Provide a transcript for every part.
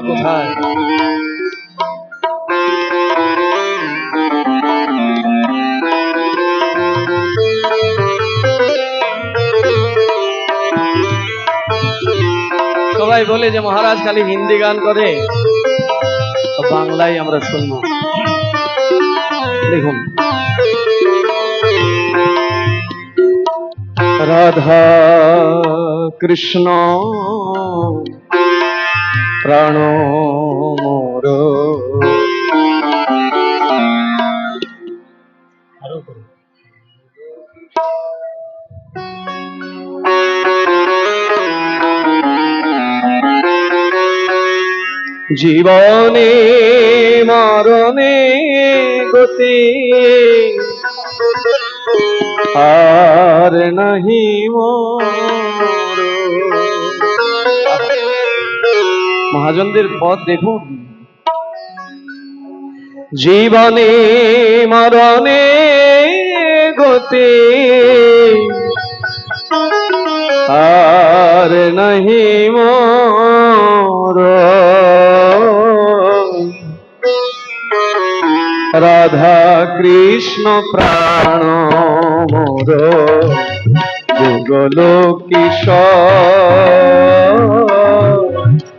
কোথায়? সবাই বলে যে মহারাজ খালি হিন্দি গান করে বাংলায় আমরা শুনব। দেখুন। রাধা কৃষ্ণ। প্রাণ মোর জীবনে মরণে গতি আর নাহি মোর। মহাজনদের পথ দেখুন। জীবনে মরণে গতি আর নাহি মোর রাধা কৃষ্ণ প্রাণ মোর যুগল কিশোর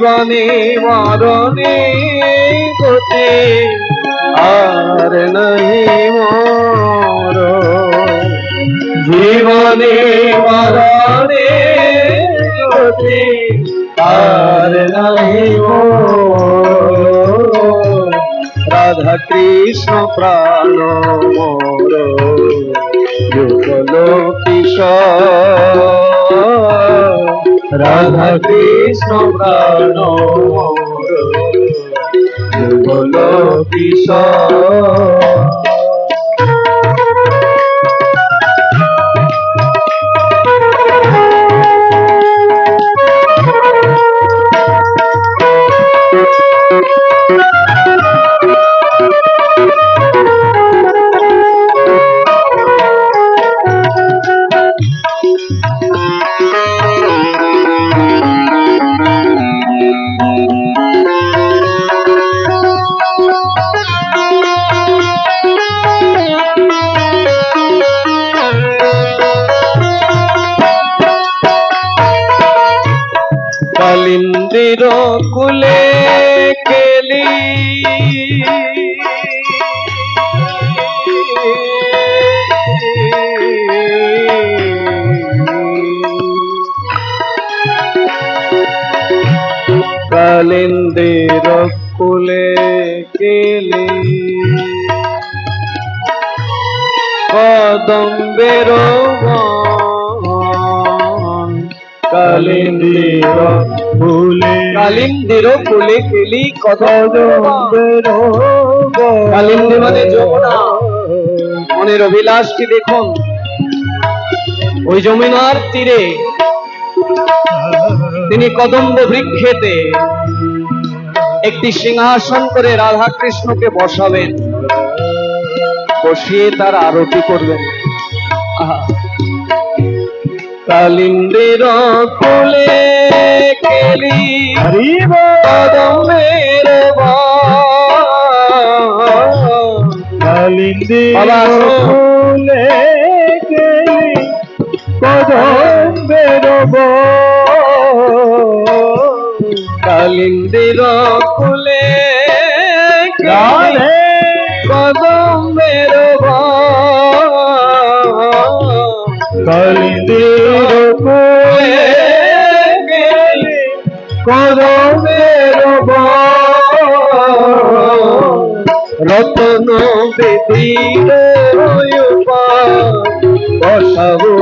জীবনে, মরণে গতি আর নাই মোর। জীবনে, মরণে গতি আর মোর। রাধা কৃষ্ণ প্রাণ মোর। যুগল কিশোর রাধা কৃষ্ণ প্রাণ মোর যুগল কিশোর কালিন্দির কুলে কেলি কালিন্দির কুলে কেলি কদম্বের কালিন্দির কুলে কেলি কদম্বের কালিন্দী মানে যমুনা। মনের অভিলাষটি দেখুন? ওই যমুনার তীরে। তিনি কদম্ব বৃক্ষেতে একটি সিংহাসন করে রাধা কৃষ্ণকে বসাবেন। বসিয়ে তার আরতি করবেন। আহা। কালিন্দির কুলে কেলি হরিব কদম্বের বন। কালিন্দি বাবা, আসো। ফুলে গেলি কদম্বের কালিন্দির কুলে কেলি কালিন্দির ফুলে গেলি কদম্বের রতন বেদির বসাবো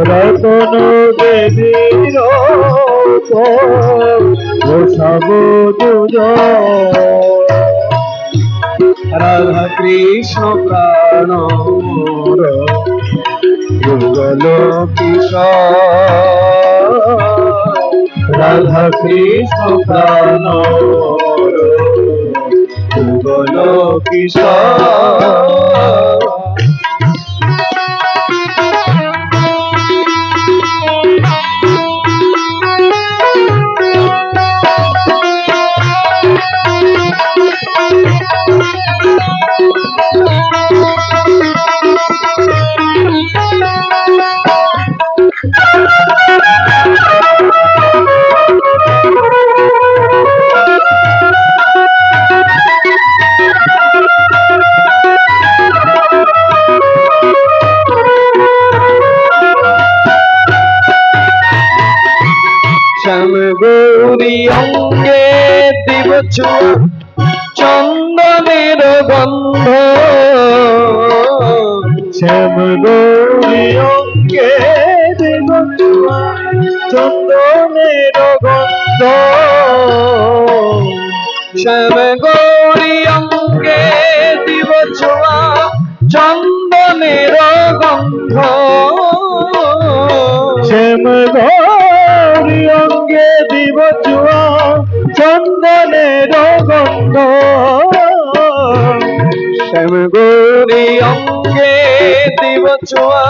রতন বেদির সব রাধা কৃষ্ণ প্রাণ যুগল রাধা কৃষ্ণ প্রাণ যুগল কিশোর দিব চন্দনের গন্ধ। শ্যাম গৌরী অঙ্গে দেব চন্দনের গন্ধ। শ্যাম গৌরী অঙ্গে দিব ছোঁয়া চন্দনের গন্ধ। শ্যাম গৌরী অঙ্গে দিব চন্দনের শ্যাম গৌরী অঙ্গে দিব ছোঁয়া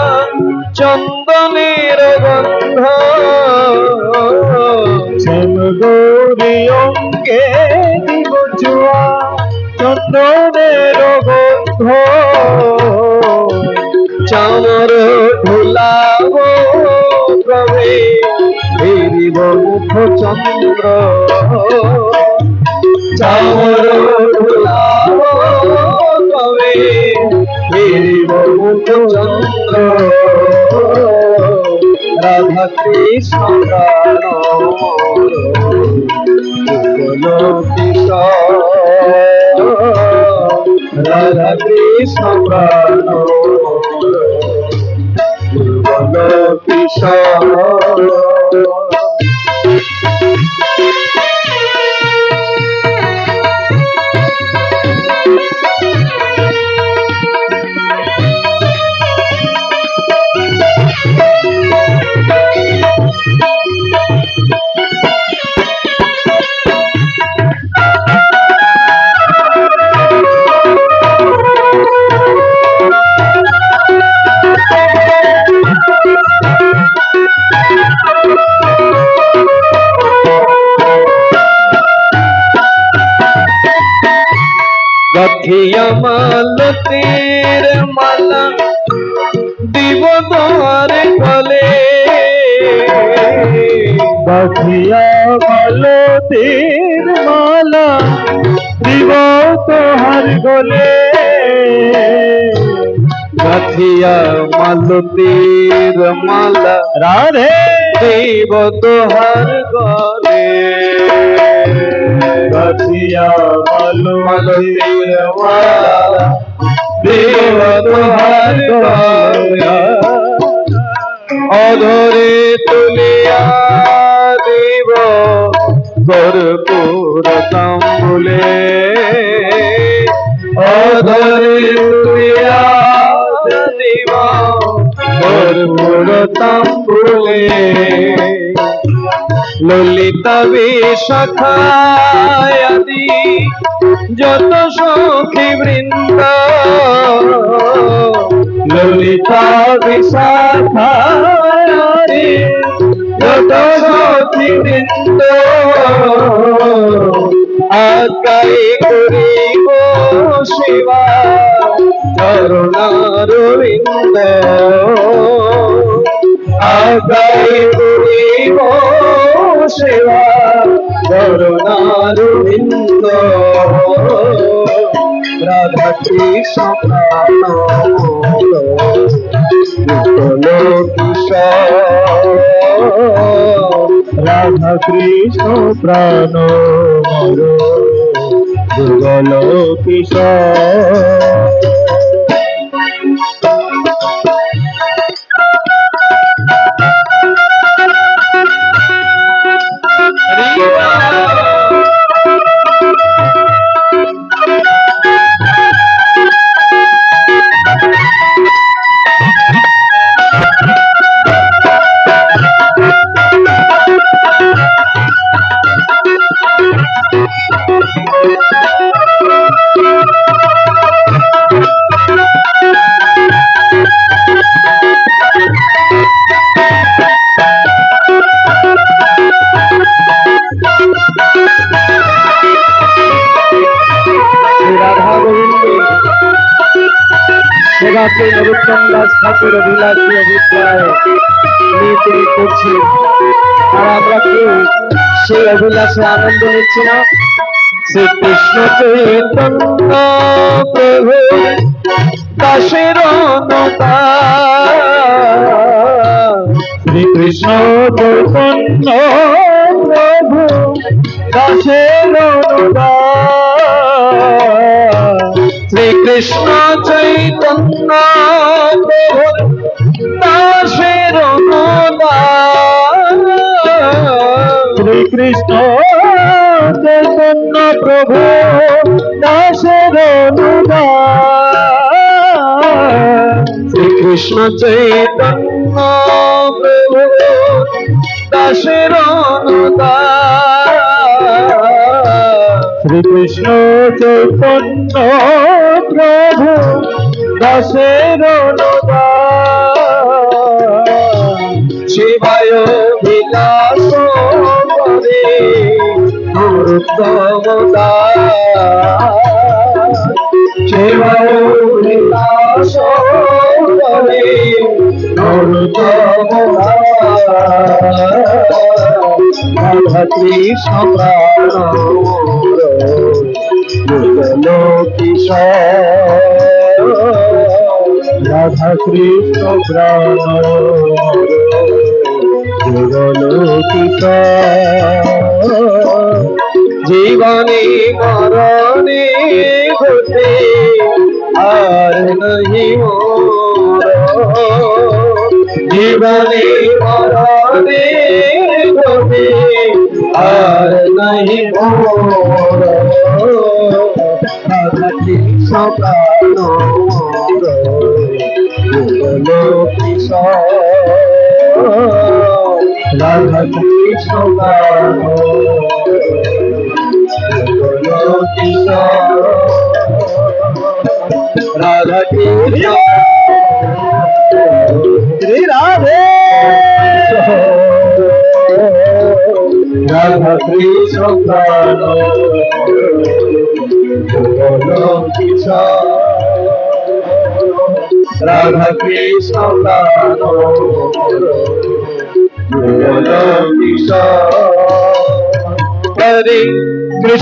চন্দনের গন্ধ শ্যাম গৌরী অঙ্গে দিব চুয়া চন্দনের গন্ধ চামর ঢুলাব ফিরিব মুখ চন্দ্র চন্দ্র রাধা কৃষ্ণ রাধা কৃষ্ণ প্রাণ যুগল গাথিয়া মালতীর মালা দিব তোমার গলে বাখিয়া ভালো তীর মালা দিব তোহার গলে গাথিয়া মালতীর মালা রাধে। দিব তোহার গলে মালতীর মালা দিব তোহার গলে অধরে তুলিয়া দিব গরপুর তাম্বুলে। অধরে তুলিয়া দিব তাম্বুলে। ললিতা বিশাখায়াদি যত সখী বৃন্দ। ললিতা বিশাখায়াদি যত সখী বৃন্দ। আকাই করিব শিবা করুণারবিন্দ আগাই করিব সেবা করুণারবিন্দ রাধা কৃষ্ণ রাধা কৃষ্ণ প্রাণ দুর্গল কিশোর নরোত্তম দাস ঠাকুর বিলাসী অভিপ্রায় করছেন আর আমরা সেই অভিলাষে আনন্দ নিচ্ছি না? শ্রীকৃষ্ণ প্রভু শ্রীকৃষ্ণ প্রভু শ্রীকৃষ্ণ প্রভু দাসের শ্রীকৃষ্ণ চৈতন্য প্রভু দাসের। শ্রীকৃষ্ণ চৈতন্য প্রভু দাসের শ্রীকৃষ্ণ চৈতন্য প্রভু দাসের শিবায় বিলাস করে দুর্গমদা শিবায় বিলাস করে রাধা কৃষ্ণ প্রাণ কিশোর। কৃষ্ণ প্রাণ যুগল জীবনে মরণে ঘটে, আর নহি জীবনে মরণে ঘটে, আর নহি মোর রাধা রাধা কৃষ্ণ রাধা কৃষ্ণ রাধা কৃষ্ণ হরে কৃষ্ণ।